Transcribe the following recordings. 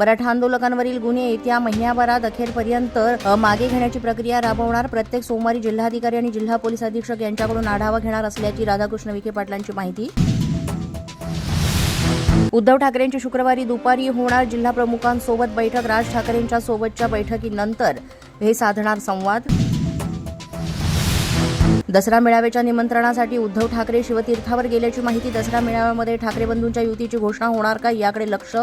मराठा आंदोलकांवरील गुन्हे येत्या महिन्याभरात अखेरपर्यंत मागे घेण्याची प्रक्रिया राबवणार प्रत्येक सोमवारी जिल्हाधिकारी आणि जिल्हा पोलीस अधीक्षक यांच्याकडून आढावा घेणार असल्याची राधाकृष्ण विखे पाटलांची माहिती. उद्धव ठाकरेंची शुक्रवारी दुपारी होणार जिल्हा प्रमुखांसोबत बैठक. राज ठाकरेंच्या सोबतच्या बैठकीनंतर हे साधणार संवाद. दसरा मेळाव्याच्या निमंत्रणासाठी उद्धव ठाकरे शिवतीर्थावर गेल्याची माहिती. दसरा मेळाव्यामध्ये ठाकरे बंधूंच्या युतीची घोषणा होणार का याकडे लक्ष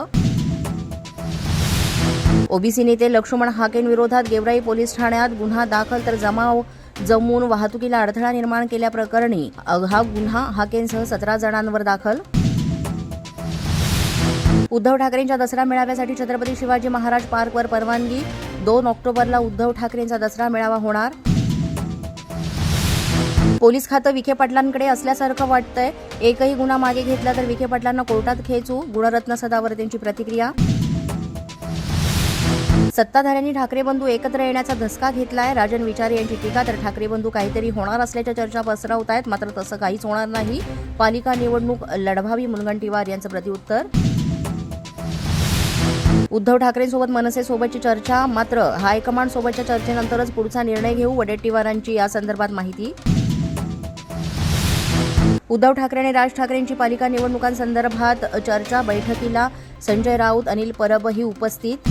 ओबीसी नेते लक्ष्मण हाकेंविरोधात गेवराई पोलीस ठाण्यात गुन्हा दाखल तर जमाव जमून वाहतुकीला अडथळा निर्माण केल्याप्रकरणी हा गुन्हा हाकेंसह सतरा जणांवर दाखल. उद्धव ठाकरेंच्या दसरा मेळाव्यासाठी छत्रपती शिवाजी महाराज पार्कवर परवानगी. दोन ऑक्टोबरला उद्धव ठाकरेंचा दसरा मेळावा होणार. पोलीस खातं विखे पाटलांकडे असल्यासारखं वाटतंय. एकही गुन्हा मागे घेतला तर विखे पाटलांना कोर्टात खेचू. गुणरत्न सदावर त्यांची प्रतिक्रिया. सत्ताधाऱ्यांनी ठाकरे बंधू एकत्र येण्याचा धसका घेतलाय. राजन विचारे यांची टीका तर ठाकरे बंधू काहीतरी होणार असल्याच्या चर्चा पसरवत आहेत मात्र तसं काहीच होणार नाही. पालिका निवडणूक लढवावी मुनगंटीवार यांचं प्रत्युत्तर. उद्धव ठाकरेंसोबत मनसेसोबतची चर्चा मात्र हायकमांडसोबतच्या चर्चेनंतरच पुढचा निर्णय घेऊ वडेट्टीवारांची या संदर्भात माहिती. उद्धव ठाकरे आणि राज ठाकरेंची पालिका निवडणुकांसंदर्भात चर्चा बैठकीला संजय राऊत अनिल परबही उपस्थित.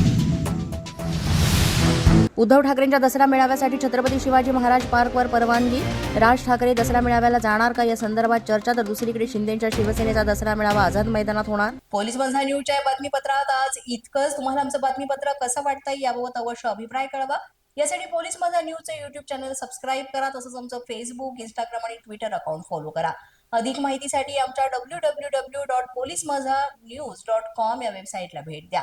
उद्धव ठाकरेंच्या दसरा मेळाव्यासाठी छत्रपती शिवाजी महाराज पार्कवर परवानगी. राज ठाकरे दसरा मेळाव्याला जाणार का? या संदर्भात चर्चा. तर दुसरीकडे शिंदेच्या शिवसेनेचा दसरा मेळावा आझाद मैदानात होणार. पोलीस बंधा न्यूजच्या या बातमीपत्रात आज इतकंच. तुम्हाला आमचं बातमीपत्र कसं वाटतंय याबाबत अवश्य अभिप्राय कळवा. यासाठी पोलीस माझा न्यूजचे युट्यूब चॅनल सबस्क्राईब करा. तसंच आमचं फेसबुक इंस्टाग्राम आणि ट्विटर अकाउंट फॉलो करा. अधिक माहितीसाठी आमच्या W W W dot police Majha news dot com या वेबसाईटला भेट द्या.